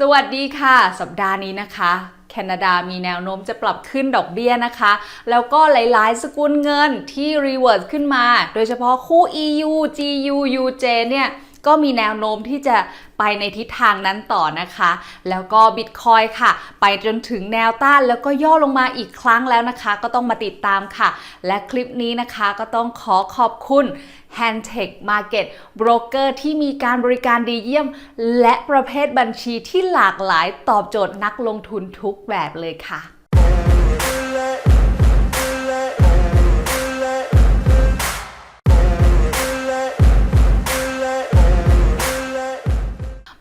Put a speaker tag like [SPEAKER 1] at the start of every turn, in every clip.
[SPEAKER 1] สวัสดีค่ะ สัปดาห์นี้นะคะแคนาดามีแนวโน้มจะปรับขึ้นดอกเบี้ยนะคะ แล้วก็หลาย ๆ สกุลเงินที่รีเวิร์สขึ้นมา โดยเฉพาะคู่ EU GU UJ เนี่ยก็มีแนวโน้มที่จะ ไปในทิศทางนั้นต่อนะคะ แล้วก็บิตคอยค่ะ ไปจนถึงแนวต้านแล้วก็ย่อลงมาอีกครั้งแล้วนะคะ ก็ต้องมาติดตามค่ะ และคลิปนี้นะคะก็ต้องขอขอบคุณ Handtech Market Broker ที่มีการบริการดีเยี่ยม และประเภทบัญชีที่หลากหลายตอบโจทย์นักลงทุนทุกแบบเลยค่ะ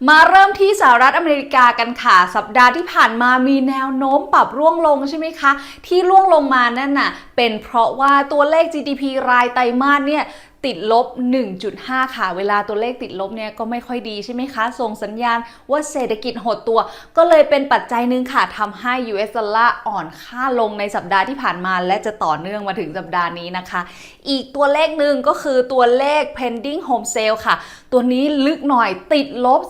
[SPEAKER 1] มาเริ่มที่สหรัฐอเมริกากันค่ะ สัปดาห์ที่ผ่านมามีแนวโน้มปรับร่วงลงใช่ไหมคะ ที่ร่วงลงมานั่นน่ะเป็นเพราะว่าตัวเลข GDP รายไตรมาสเนี่ย ติดลบ 1.5 ค่ะ เวลาตัวเลขติดลบเนี่ยก็ไม่ค่อยดีใช่ไหมคะ ส่งสัญญาณว่าเศรษฐกิจหดตัว ก็เลยเป็นปัจจัยหนึ่งค่ะทำให้ US ดอลลาร์อ่อนค่าลงในสัปดาห์ที่ผ่านมา และจะต่อเนื่องมาถึงสัปดาห์นี้นะคะ อีกตัวเลขหนึ่งก็คือตัวเลข pending home sale ค่ะ ตัวนี้ลึกหน่อยติดลบ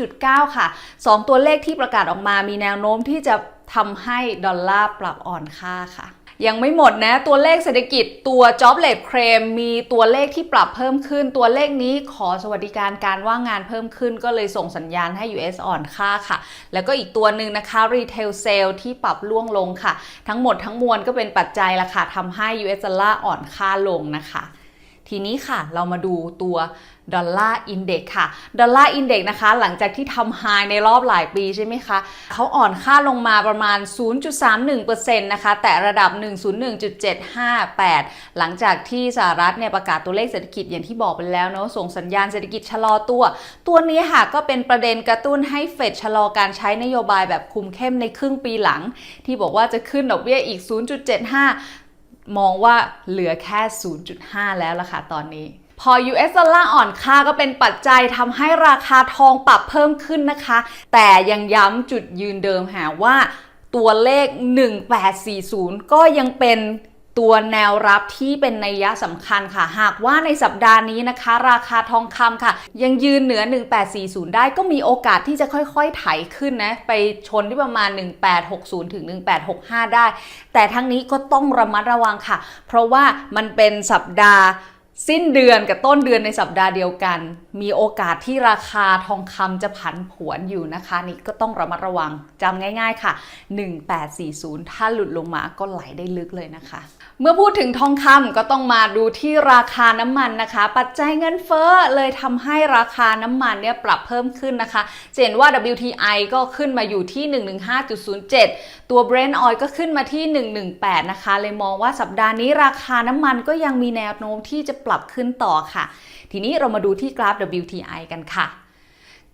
[SPEAKER 1] 3.9 ค่ะ 2 ตัวเลขที่ประกาศออกมามีแนวโน้มที่จะทำให้ดอลลาร์ปรับอ่อนค่าค่ะ ยังไม่หมดนะ ตัวเลขเศรษฐกิจตัว Joblet Claim มีตัวเลขที่ปรับเพิ่มขึ้น ตัวเลขนี้ขอสวัสดิการการว่างงานเพิ่มขึ้น ก็เลยส่งสัญญาณให้ US อ่อนค่าค่ะ แล้วก็อีกตัวหนึ่งนะคะ Retail Sale ที่ปรับล่วงลงค่ะ ทั้งหมดทั้งมวลก็เป็นปัจจัยละค่ะทำให้ US ดอลลาร์อ่อนค่าลงนะคะ ทีนี้ค่ะเรามาดูตัวดอลลาร์อินเด็กค่ะ ดอลลาร์อินเด็กนะคะ หลังจากที่ทำไฮในรอบหลายปีใช่ไหมคะ เขาอ่อนค่าลงมาประมาณ 0.31%นะคะ แต่ระดับ 101.758 หลังจากที่สหรัฐเนี่ยประกาศตัวเลขเศรษฐกิจอย่างที่บอกไปแล้วเนาะ ส่งสัญญาณเศรษฐกิจชะลอตัว ตัวนี้ค่ะก็เป็นประเด็นกระตุ้นให้เฟดชะลอการใช้นโยบายแบบคุมเข้มในครึ่งปีหลัง ที่บอกว่าจะขึ้นดอกเบี้ยอีก 0.75 มองว่าเหลือแค่ 0.5 แล้วล่ะค่ะตอนนี้พอ US ดอลลาร์อ่อนค่าก็เป็นปัจจัยทำให้ราคาทองปรับเพิ่มขึ้นนะคะ แต่ยังย้ำจุดยืนเดิมหาว่าตัวเลข 1840 ก็ยังเป็น ตัวแนวรับที่เป็นนัยยะสำคัญค่ะ หากว่าในสัปดาห์นี้นะคะ ราคาทองคำค่ะ ยังยืนเหนือ 1840 ได้ก็มีโอกาสที่จะค่อยๆไถขึ้นนะ ไปชนที่ประมาณ 1860 ถึง 1865 ได้ แต่ทั้งนี้ก็ต้องระมัดระวังค่ะ เพราะว่ามันเป็นสัปดาห์สิ้นเดือนกับต้นเดือนในสัปดาห์เดียวกัน มีโอกาสที่ราคาทองคำจะผันผวนอยู่นะคะ นี่ก็ต้องระมัดระวังจำง่าย ๆ ค่ะ 1840 ถ้าหลุดลงมาก็ไหลได้ลึกเลยนะคะ เมื่อพูดถึงทองคำก็ต้องมาดูที่ราคาน้ำมันนะคะ ปัจจัยเงินเฟ้อเลยทำให้ราคาน้ำมันเนี่ยปรับเพิ่มขึ้นนะคะจะเห็นว่า WTI ก็ขึ้นมาอยู่ที่ 115.07 ตัว Brent Oil ก็ขึ้นมาที่ 118 นะคะ เลยมองว่าสัปดาห์นี้ราคาน้ำมันก็ยังมีแนวโน้มที่จะปรับขึ้นต่อค่ะ ทีนี้เรามาดูที่กราฟ WTI กันค่ะ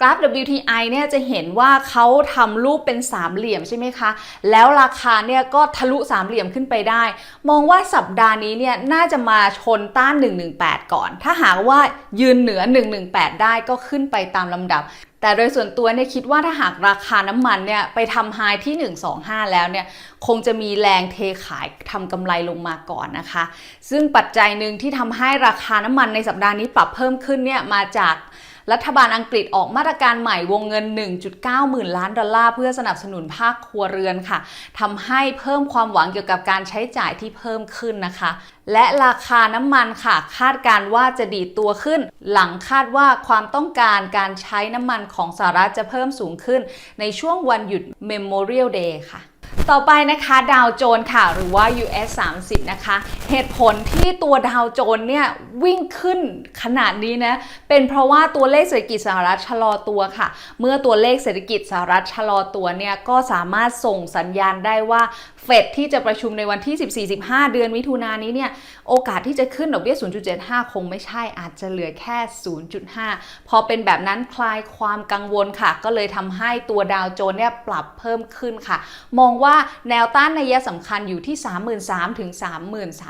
[SPEAKER 1] กราฟ WTI เนี่ยจะเห็นว่าเขาทำรูปเป็นสามเหลี่ยมใช่ไหมคะ แล้วราคาเนี่ยก็ทะลุสามเหลี่ยมขึ้นไปได้ มองว่าสัปดาห์นี้เนี่ยน่าจะมาชนต้าน 118 ก่อน ถ้าหากว่ายืนเหนือ 118 ได้ก็ขึ้นไปตามลำดับ แต่โดยส่วนตัวเนี่ยคิดว่าถ้าหากราคาน้ำมันเนี่ยไปทำไฮที่ 125 แล้วเนี่ยคงจะมีแรงเทขายทำกำไรลงมาก่อนนะคะ ซึ่งปัจจัยหนึ่งที่ทำให้ราคาน้ำมันในสัปดาห์นี้ปรับเพิ่มขึ้นเนี่ยมาจาก รัฐบาลอังกฤษออกมาตรการใหม่วงเงิน 1.9 หมื่นล้านดอลลาร์เพื่อสนับสนุนภาคครัวเรือนค่ะทำให้เพิ่มความหวังเกี่ยวกับการใช้จ่ายที่เพิ่มขึ้นนะคะ และราคาน้ำมันค่ะ คาดการว่าจะดีดตัวขึ้น หลังคาดว่าความต้องการการใช้น้ำมันของสหรัฐจะเพิ่มสูงขึ้น ในช่วงวันหยุด Memorial Day ค่ะ ต่อไปนะคะดาวโจน์ค่ะ หรือว่า US 30 นะคะ เหตุผลที่ตัวดาวโจน์เนี่ยวิ่งขึ้นขนาดนี้นะ เป็นเพราะว่าตัวเลขเศรษฐกิจสหรัฐชะลอตัวค่ะ เมื่อตัวเลขเศรษฐกิจสหรัฐชะลอตัวเนี่ยก็สามารถส่งสัญญาณได้ว่าเฟดที่จะประชุมในวันที่ 14-15 เดือนมิถุนายนนี้เนี่ย โอกาสที่จะขึ้นดอกเบี้ย 0.75 คงไม่ใช่อาจจะเหลือแค่ 0.5 พอเป็นแบบนั้นคลายความกังวลค่ะ ก็เลยทำให้ตัวดาวโจน์เนี่ยปรับเพิ่มขึ้นค่ะ มองว่าว่าแนวต้านในัยสำคัญอยู่ที่ 33,000ถึง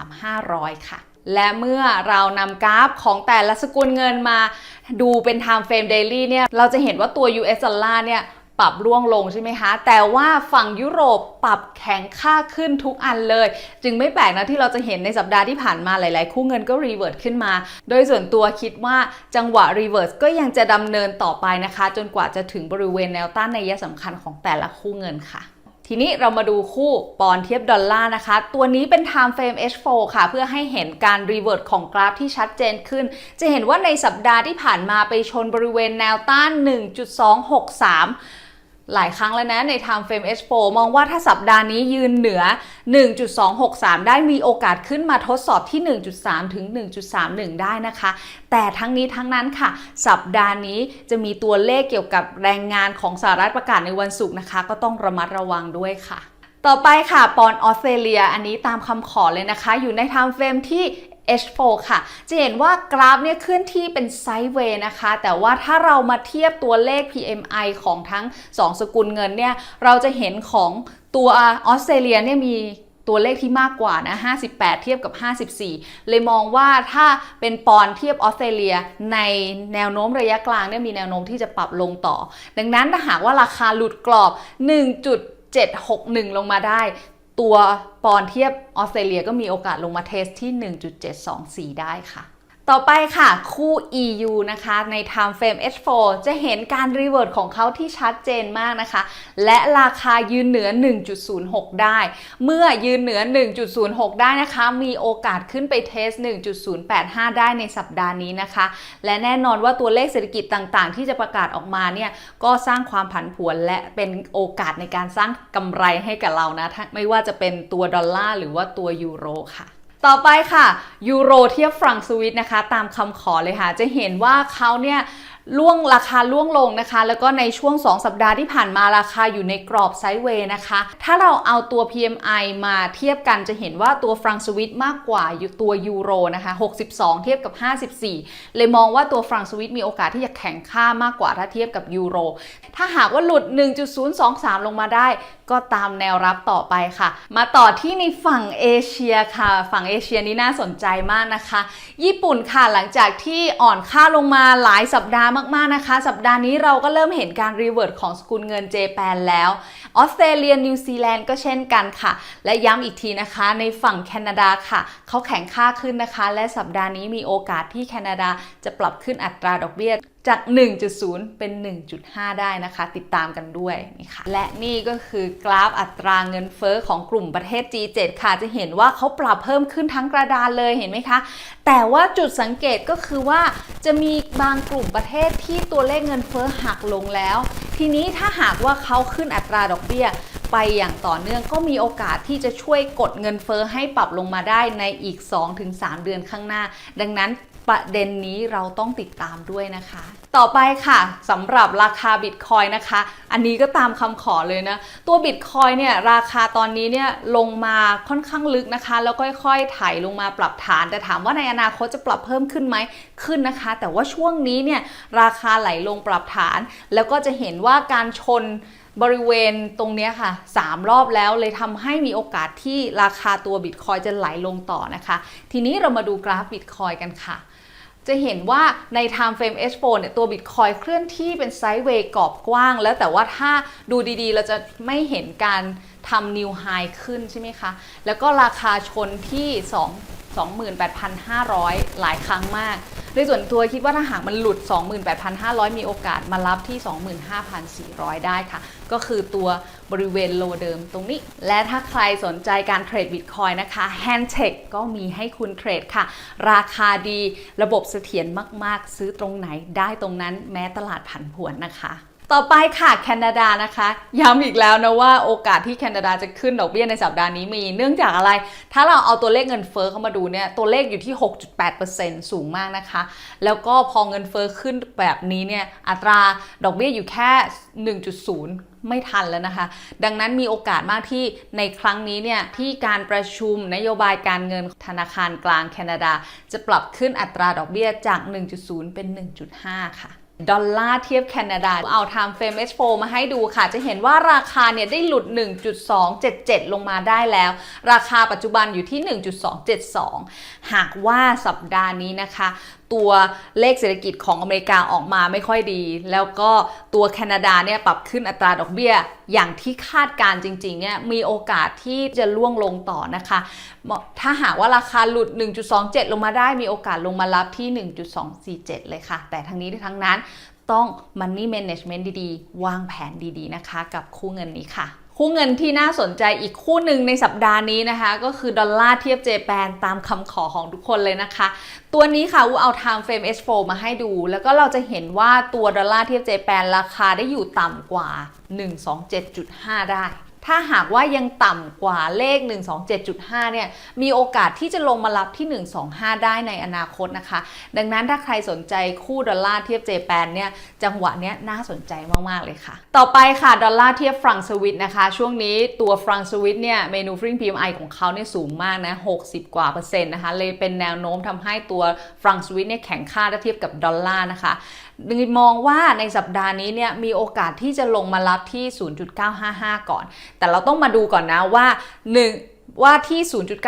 [SPEAKER 1] 33,500 ค่ะและเมื่อเรานำกราฟของแต่ละสกุลเงินมาดูเป็น time frame daily เนี่ย เราจะเห็นว่าตัว US ดอลลาร์เนี่ย ปรับร่วงลงใช่ไหมคะ แต่ว่าฝั่งยุโรปปรับแข็งค่าขึ้นทุกอันเลย จึงไม่แปลกนะที่เราจะเห็นในสัปดาห์ที่ผ่านมาหลาย ๆ คู่เงินก็รีเวิร์สขึ้นมา โดยส่วนตัวคิดว่าจังหวะรีเวิร์สก็ยังจะดำเนินต่อไปนะคะ จนกว่าจะถึงบริเวณแนวต้านในยะสำคัญของแต่ละคู่เงินค่ะ ทีนี้เรามาดูคู่ปอนเทียบดอลลาร์นะคะ ตัวนี้เป็น time frame H4 ค่ะ เพื่อให้เห็นการรีเวิร์สของกราฟที่ชัดเจนขึ้น จะเห็นว่าในสัปดาห์ที่ผ่านมาไปชนบริเวณแนวต้าน 1.263 หลายครั้งแล้วนะใน time frame H4 มองว่าถ้าสัปดาห์นี้ยืนเหนือ 1.263 ได้มีโอกาสขึ้นมาทดสอบที่ 1.3 ถึง 1.31 ได้นะคะ แต่ทั้งนี้ทั้งนั้นค่ะ สัปดาห์นี้จะมีตัวเลขเกี่ยวกับแรงงานของสหรัฐประกาศในวันศุกร์นะคะ ก็ต้องระมัดระวังด้วยค่ะต่อไปค่ะ ปอนออสเตรเลีย อันนี้ตามคำขอเลยนะคะ อยู่ใน time frame ที่ H4 ค่ะ จะเห็นว่ากราฟเนี่ยเคลื่อนที่เป็นไซด์เวย์นะคะ แต่ว่าถ้าเรามาเทียบตัวเลข PMI ของทั้ง 2 สกุลเงินเนี่ย เราจะเห็นของตัวออสเตรเลียเนี่ยมีตัวเลขที่มากกว่านะ 58 เทียบกับ 54 เลยมองว่าถ้าเป็นปอนเทียบออสเตรเลียในแนวโน้มระยะกลางเนี่ยมีแนวโน้มที่จะปรับลงต่อ ดังนั้นถ้าหากว่าราคาหลุดกรอบ 1.761 ลงมาได้ ตัวปอนเทียบออสเตรเลียก็มีโอกาสลงมาเทสที่ 1.724 ได้ค่ะ ต่อไปค่ะ คู่ EU นะคะใน time frame H4 จะเห็นการรีเวิร์สของเขาที่ชัดเจนมากนะคะ และราคายืนเหนือ 1.06 ได้ เมื่อยืนเหนือ 1.06 ได้นะคะ มีโอกาสขึ้นไปเทส 1.085 ได้ในสัปดาห์นี้นะคะ และแน่นอนว่าตัวเลขเศรษฐกิจต่างๆ ที่จะประกาศออกมาเนี่ย ก็สร้างความผันผวนและเป็นโอกาสในการสร้างกำไรให้กับเรานะไม่ว่าจะเป็นตัวดอลลาร์หรือว่าตัวยูโรค่ะ ต่อไปค่ะยูโรเทียบฟรังสวิตนะคะ ตามคำขอเลยค่ะ จะเห็นว่าเขาเนี่ยล่วงราคาล่วงลงนะคะ แล้วก็ในช่วง 2 สัปดาห์ที่ผ่านมาราคาอยู่ในกรอบไซด์เวย์นะคะ ถ้าเราเอาตัว PMI มาเทียบกันจะเห็นว่าตัวฟรังสวิตมากกว่าตัวยูโรนะคะ 62 เทียบกับ 54 เลยมองว่าตัวฟรังสวิตมีโอกาสที่จะแข็งค่ามากกว่าถ้าเทียบกับยูโรถ้าหากว่าหลุด 1.023 ลงมาได้ก็ตามแนวรับต่อไปค่ะ มาต่อที่ในฝั่งเอเชียค่ะ ฝั่งเอเชียนี้น่าสนใจมากนะคะ ญี่ปุ่นค่ะหลังจากที่อ่อนค่าลงมาหลายสัปดาห์มากๆนะคะ สัปดาห์นี้เราก็เริ่มเห็นการรีเวิร์สของสกุลเงินเจแปนแล้วออสเตรเลียนิวซีแลนด์ก็เช่นกันค่ะ และย้ำอีกทีนะคะในฝั่งแคนาดาค่ะเขาแข็งค่าขึ้นนะคะ และสัปดาห์นี้มีโอกาสที่แคนาดาจะปรับขึ้นอัตราดอกเบี้ย จาก 1.0 เป็น 1.5 ได้นะคะ ติดตามกันด้วยนี่ค่ะและนี่ก็คือกราฟอัตราเงินเฟอ้อของกลุ่มประเทศ G7 ค่ะ จะเห็นว่าเขาปรับเพิ่มขึ้นทั้งกระดานเลยเห็นไหมคะ แต่ว่าจุดสังเกตก็คือว่าจะมีบางกลุ่มประเทศที่ตัวเลขเงินเฟอ้อหักลงแล้ว ทีนี้ถ้าหากว่าเขาขึ้นอัตราดอกเบี้ยไปอย่างต่อเนื่องก็มีโอกาสที่จะช่วยกดเงินเฟอ้อให้ปรับลงมาได้ในอีก 2-3 เดือนข้างหน้า ดังนั้น ประเด็นนี้เราต้องติดตามด้วยนะคะ ต่อไปค่ะสำหรับราคาบิตคอยนะคะ อันนี้ก็ตามคำขอเลยนะ ตัวบิตคอยเนี่ยราคาตอนนี้เนี่ยลงมาค่อนข้างลึกนะคะ แล้วค่อยๆไถลงมาปรับฐาน แต่ถามว่าในอนาคตจะปรับเพิ่มขึ้นไหมขึ้นนะคะ แต่ว่าช่วงนี้เนี่ยราคาไหลลงปรับฐาน แล้วก็จะเห็นว่าการชนบริเวณตรงนี้ค่ะ 3 รอบแล้วเลยทำให้มีโอกาสที่ราคาตัวบิตคอยจะไหลลงต่อนะคะ ทีนี้เรามาดูกราฟบิตคอยกันค่ะ จะเห็นว่าใน time frame H4 เนี่ยตัวบิตคอยเคลื่อนที่เป็นไซด์เวย์กรอบกว้าง แล้วแต่ว่าถ้าดูดีๆ เราจะไม่เห็นการทำนิวไฮขึ้นใช่ไหมคะ แล้วก็ราคาชนที่ 2 28,500 หลายครั้งมาก ในส่วนตัวคิดว่าถ้าหากมันหลุด 28,500 มีโอกาสมารับที่ 25,400 ได้ค่ะ ก็คือตัวบริเวณโลเดิมตรงนี้ และถ้าใครสนใจการเทรดบิตคอยนะคะ Handtech ก็มีให้คุณเทรดค่ะ ราคาดีระบบเสถียรมาก ๆ ซื้อตรงไหนได้ตรงนั้นแม้ตลาดผันผวนนะคะ ต่อไปค่ะแคนาดานะคะ ย้ำอีกแล้วนะว่าโอกาสที่แคนาดาจะขึ้นดอกเบี้ยในสัปดาห์นี้มี เนื่องจากอะไร ถ้าเราเอาตัวเลขเงินเฟอ้อเข้ามาดูเนี่ยตัวเลขอยู่ที่ 6.8%สูงมากนะคะ แล้วก็พอเงินเฟอ้อขึ้นแบบนี้เนี่ยอัตราดอกเบี้ยอยู่แค่ 1.0ไม่ทันแล้วนะคะ ดังนั้นมีโอกาสมากที่ในครั้งนี้เนี่ยที่การประชุมนโยบายการเงินธนาคารกลางแคนาดา จะปรับขึ้นอัตราดอกเบี้ยจาก 1.0 เป็น 1.5 ค่ะ ดอลลาร์เทียบแคนาดา เอา time frame H4 มาให้ดูค่ะ จะเห็นว่าราคาเนี่ยได้หลุด 1.277 ลงมาได้แล้ว ราคาปัจจุบันอยู่ที่ 1.272 หากว่าสัปดาห์นี้นะคะตัวเลขเศรษฐกิจของอเมริกาออกมาไม่ค่อยดี แล้วก็ตัวแคนาดาเนี่ยปรับขึ้นอัตราดอกเบี้ย อย่างที่คาดการจริงๆเนี่ยมีโอกาสที่จะล่วงลงต่อนะคะ ถ้าหากว่าราคาหลุด 1.27 ลงมาได้มีโอกาสลงมารับที่ 1.247 เลยค่ะ แต่ทั้งนี้ทั้งนั้นต้อง Money Management ดีๆ วางแผนดีๆนะคะ กับคู่เงินนี้ค่ะ คู่เงินที่น่าสนใจอีกคู่หนึ่งในสัปดาห์นี้นะคะ ก็คือดอลลาร์เทียบเจแปนตามคำขอของทุกคนเลยนะคะ ตัวนี้ค่ะวูเอา Time Frame S4 มาให้ดู แล้วก็เราจะเห็นว่าตัวดอลลาร์เทียบเจแปนราคาได้อยู่ต่ำกว่า 127.5 ได้ ถ้าหากว่ายังต่ำกว่าเลข 127.5 เนี่ย มีโอกาสที่จะลงมารับที่ 125 ได้ในอนาคตนะคะ ดังนั้นถ้าใครสนใจคู่ดอลลาร์เทียบเจแปนเนี่ย จังหวะเนี้ยน่าสนใจมาก ๆ เลยค่ะ ต่อไปค่ะ ดอลลาร์เทียบฟรังสวิตนะคะ ช่วงนี้ตัวฟรังสวิตเนี่ย เมนูฟริง PMI ของเขาเนี่ยสูงมากนะ 60 กว่าเปอร์เซ็นต์นะคะ เลยเป็นแนวโน้มทำให้ตัวฟรังสวิตเนี่ยแข็งค่าถ้าเทียบกับดอลลาร์นะคะมองว่าในสัปดาห์นี้เนี่ยมีโอกาสที่จะลงมารับที่ 0.955 ก่อน แต่เราต้องมาดูก่อนนะว่า 1 ว่าที่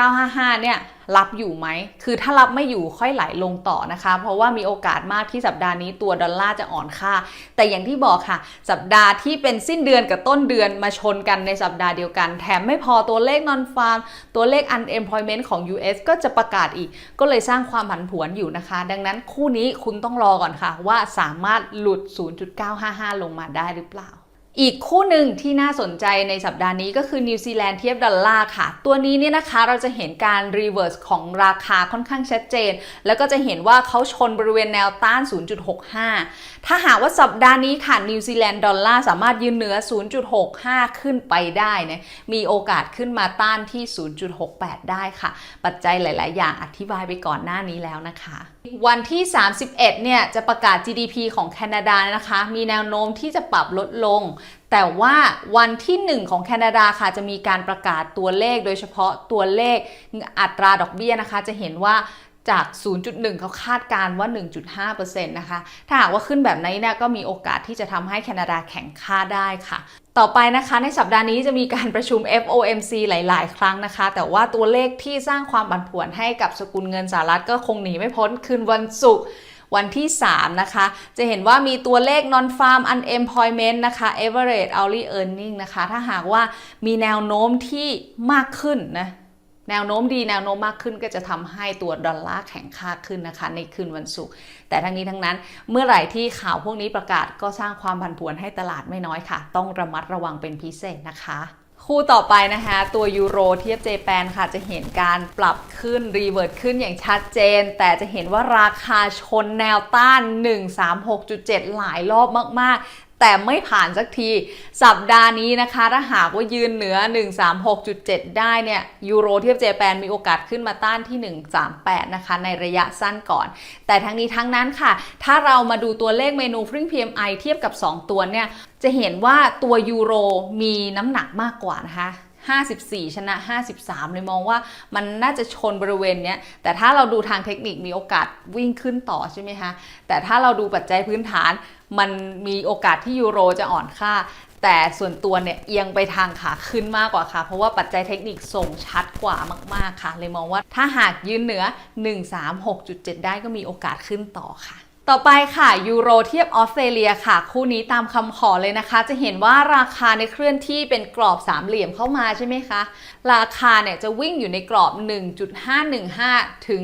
[SPEAKER 1] 0.955 เนี่ย รับอยู่ไหม คือถ้ารับไม่อยู่ค่อยไหลลงต่อนะคะ เพราะว่ามีโอกาสมากที่สัปดาห์นี้ตัวดอลลาร์จะอ่อนค่า แต่อย่างที่บอกค่ะ สัปดาห์ที่เป็นสิ้นเดือนกับต้นเดือนมาชนกันในสัปดาห์เดียวกัน แถมไม่พอตัวเลข non farm ตัวเลข unemployment ของ US ก็จะประกาศอีก ก็เลยสร้างความผันผวนอยู่นะคะ ดังนั้นคู่นี้คุณต้องรอก่อนค่ะ ว่าสามารถหลุด 0.955 ลงมาได้หรือเปล่า อีกคู่หนึ่งที่น่าสนใจในสัปดาห์นี้ก็คือนิวซีแลนด์เทียบดอลลาร์ค่ะ ตัวนี้เนี่ยนะคะเราจะเห็นการรีเวิร์สของราคาค่อนข้างชัดเจน แล้วก็จะเห็นว่าเขาชนบริเวณแนวต้าน 0.65 ถ้าหากว่าสัปดาห์นี้ค่ะนิวซีแลนด์ดอลลาร์สามารถยืนเหนือ 0.65 ขึ้นไปได้นะมีโอกาสขึ้นมาต้านที่ 0.68 ได้ค่ะ ปัจจัยหลาย ๆ อย่างอธิบายไปก่อนหน้านี้แล้วนะคะ วันที่ 31 เนี่ยจะประกาศ GDP ของแคนาดานะคะ มีแนวโน้มที่จะปรับลดลงแต่ว่าวันที่ 1 ของแคนาดาค่ะจะมีการประกาศตัวเลขโดยเฉพาะตัวเลขอัตราดอกเบี้ยนะคะ จะเห็นว่า จาก 0.1 เขาคาดการว่า 1.5%นะคะ ถ้าหากว่าขึ้นแบบนี้เนี่ยก็มีโอกาสที่จะทำให้แคนาดาแข่งค่าได้ค่ะ ต่อไปนะคะในสัปดาห์นี้จะมีการประชุม FOMC หลาย ๆ ครั้งนะคะ แต่ว่าตัวเลขที่สร้างความบันผวนให้กับสกุลเงินสหรัฐก็คงหนีไม่พ้นคืนวันศุกร์วันที่ 3 นะคะ จะเห็นว่ามีตัวเลข non farm unemployment นะคะ average hourly earning นะคะ ถ้าหากว่ามีแนวโน้มที่มากขึ้นนะ แนวโน้มดีแนวโน้มมากขึ้นก็จะทำให้ตัวดอลลาร์แข็งค่าขึ้นนะคะในคืนวันศุกร์แต่ทั้งนี้ทั้งนั้นเมื่อไหร่ที่ข่าวพวกนี้ประกาศก็สร้างความผันผวนให้ตลาดไม่น้อยค่ะ ต้องระมัดระวังเป็นพิเศษนะคะคู่ต่อไปนะคะตัวยูโรเทียบเจแปนค่ะจะเห็นการปรับขึ้นรีเวิร์ดขึ้นอย่างชัดเจน แต่จะเห็นว่าราคาชนแนวต้าน 136.7 หลายรอบมาก ๆ แต่ไม่ผ่านสักทีสัปดาห์นี้นะคะ ถ้าหากว่ายืนเหนือ 136.7 ได้เนี่ย ยูโรเทียบเจแปนมีโอกาสขึ้นมาต้านที่ 138 นะคะ ในระยะสั้นก่อน แต่ทั้งนี้ทั้งนั้นค่ะ ถ้าเรามาดูตัวเลขเมนูฟริ้ง PMI เทียบกับ 2 ตัวเนี่ย จะเห็นว่าตัวยูโรมีน้ำหนักมากกว่านะคะ 54 ชนะ 53 เลยมองว่ามันน่าจะชนบริเวณเนี้ย แต่ถ้าเราดูทางเทคนิคมีโอกาสวิ่งขึ้นต่อใช่ไหมคะ แต่ถ้าเราดูปัจจัยพื้นฐาน มันมีโอกาสที่ยูโรจะอ่อนค่า แต่ส่วนตัวเนี่ยเอียงไปทางขาขึ้นมากกว่าค่ะ เพราะว่าปัจจัยเทคนิคส่งชัดกว่ามาก ๆค่ะ เลยมองว่าถ้าหากยืนเหนือ 136.7 ได้ก็มีโอกาสขึ้นต่อค่ะ ต่อไปค่ะยูโรเทียบออสเตรเลียค่ะ คู่นี้ตามคำขอเลยนะคะ จะเห็นว่าราคาในเคลื่อนที่เป็นกรอบสามเหลี่ยมเข้ามาใช่ไหมคะ ราคาเนี่ยจะวิ่งอยู่ในกรอบ 1.515 ถึง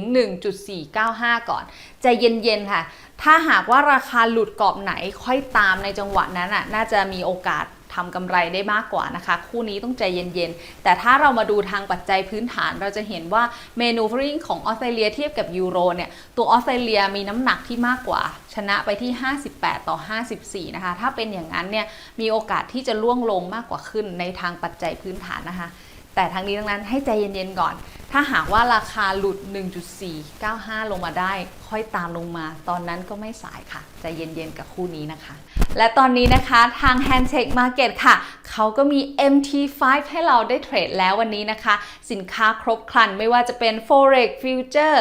[SPEAKER 1] 1.495 ก่อนใจเย็นๆค่ะ ถ้าหากว่าราคาหลุดกรอบไหนค่อยตามในจังหวะนั้นน่ะน่าจะมีโอกาส ทำกำไรได้มากกว่านะคะ คู่นี้ต้องใจเย็นๆ แต่ถ้าเรามาดูทางปัจจัยพื้นฐานเราจะเห็นว่าเมนูฟริงของออสเตรเลียเทียบกับยูโรเนี่ยตัวออสเตรเลียมีน้ำหนักที่มากกว่า ชนะไปที่ 58 ต่อ 54 นะคะ ถ้าเป็นอย่างนั้นเนี่ยมีโอกาสที่จะล่วงลงมากกว่าขึ้นในทางปัจจัยพื้นฐานนะคะ แต่ทั้งนี้ทั้งนั้นให้ใจเย็นๆก่อน ถ้าหากว่าราคาหลุด 1.495 ลงมาได้ ค่อยตามลงมา ตอนนั้นก็ไม่สายค่ะ ใจเย็นๆกับคู่นี้นะคะ และตอนนี้นะคะทาง Handtech Market ค่ะ เขาก็มี MT5 ให้เราได้เทรดแล้ววันนี้นะคะ สินค้าครบครันไม่ว่าจะเป็น Forex Future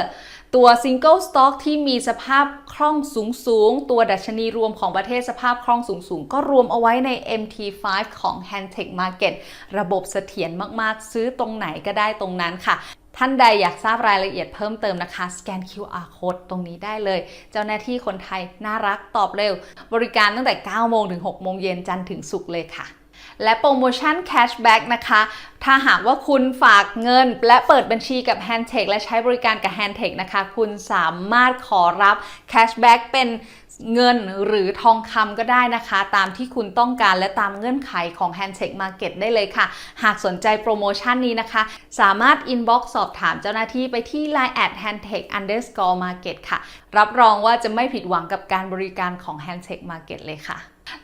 [SPEAKER 1] ตัว Single Stock ที่มีสภาพคล่องสูงสูง ตัวดัชนีรวมของประเทศสภาพคล่องสูงสูง ก็รวมเอาไว้ใน MT5 ของ Handtech Market ระบบเสถียรมากๆ ซื้อตรงไหนก็ได้ตรงนั้นค่ะ ท่านใดอยากทราบรายละเอียดเพิ่มเติมนะคะ สแกน QR code ตรงนี้ได้เลย เจ้าหน้าที่คนไทยน่ารักตอบเร็ว บริการตั้งแต่ 9 โมงถึง 6 โมงเย็นจันทร์ถึงศุกร์เลยค่ะ และโปรโมชั่น cashback นะคะ ถ้าหากว่าคุณฝากเงิน และเปิดบัญชีกับ Handtech และใช้บริการกับ Handtech นะคะ คุณสามารถขอรับ cashback เป็น เงินหรือทองคำก็ได้นะคะ ตามที่คุณต้องการและตามเงื่อนไขของ Handtech Market ได้เลยค่ะ หากสนใจโปรโมชั่นนี้นะคะ สามารถ inbox สอบถามเจ้าหน้าที่ไปที่ line at handtech underscore market ค่ะ รับรองว่าจะไม่ผิดหวังกับการบริการของ Handtech Market เลยค่ะ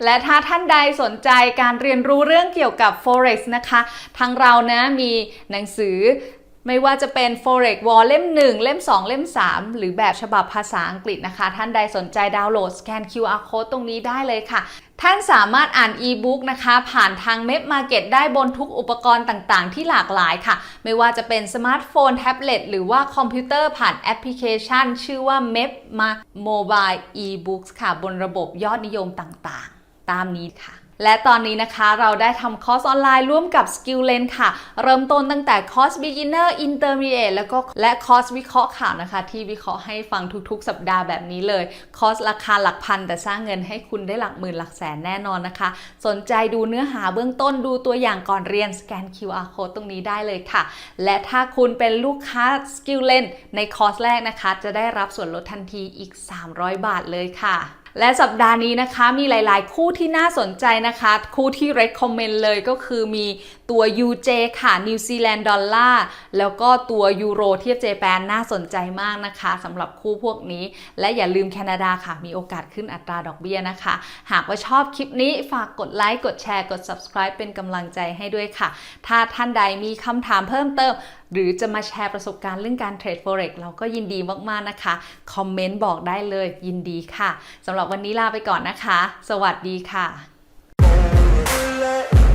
[SPEAKER 1] และถ้าท่านใดสนใจการเรียนรู้เรื่องเกี่ยวกับ Forex นะคะ ทางเรานะมีหนังสือ ไม่ว่าจะเป็น Forex War เล่ม 1 เล่ม 2 เล่ม 3 หรือแบบฉบับภาษาอังกฤษนะคะ ท่านใดสนใจดาวน์โหลดสแกน QR code ตรงนี้ได้เลยค่ะ ท่านสามารถอ่านอีบุ๊กนะคะ ผ่านทาง m e p Market ได้บนทุกอุปกรณ์ต่างๆ ที่หลากหลายค่ะ ไม่ว่าจะเป็นสมาร์ทโฟน แท็บเล็ต หรือว่าคอมพิวเตอร์ผ่านแอปพลิเคชัน ชื่อว่า m e p มา Mobile eBooks ค่ะ บนระบบยอดนิยมต่างๆ ตามนี้ค่ะ และตอนนี้นะคะเราได้ทำคอร์สออนไลน์ร่วมกับ Skilllen ค่ะ เริ่มต้นตั้งแต่คอร์ส Beginner Intermediate แล้วก็และคอร์สวิเคราะห์ข่าวนะคะ ที่วิเคราะห์ให้ฟังทุกๆ สัปดาห์แบบนี้เลยคอร์สราคาหลักพัน แต่สร้างเงินให้คุณได้หลักหมื่นหลักแสนแน่นอนนะคะ สนใจดูเนื้อหาเบื้องต้นดูตัวอย่างก่อนเรียนสแกน QR code ตรงนี้ได้เลยค่ะ และถ้าคุณเป็นลูกค้า Skilllen ในคอร์สแรกนะคะ จะได้รับส่วนลดทันทีอีก 300 บาทเลยค่ะ และสัปดาห์นี้นะคะมีหลาย ๆ คู่ที่น่าสนใจนะคะ คู่ที่ recommend เลยก็คือมีตัว UJ ค่ะ New Zealand Dollar แล้วก็ตัวยูโรเทียบเจแปนน่าสนใจมากนะคะสำหรับคู่พวกนี้ และอย่าลืมแคนาดาค่ะ มีโอกาสขึ้นอัตราดอกเบี้ยนะคะ หากว่าชอบคลิปนี้ฝากกดไลค์กดแชร์กด subscribe เป็นกำลังใจให้ด้วยค่ะ ถ้าท่านใดมีคำถามเพิ่มเติมหรือจะมาแชร์ประสบการณ์เรื่องการเทรด forex เราก็ยินดีมาก ๆ นะคะ คอมเมนต์บอกได้เลยยินดีค่ะสำหรับวันนี้ลาไปก่อนนะคะ สวัสดีค่ะ
[SPEAKER 2] Let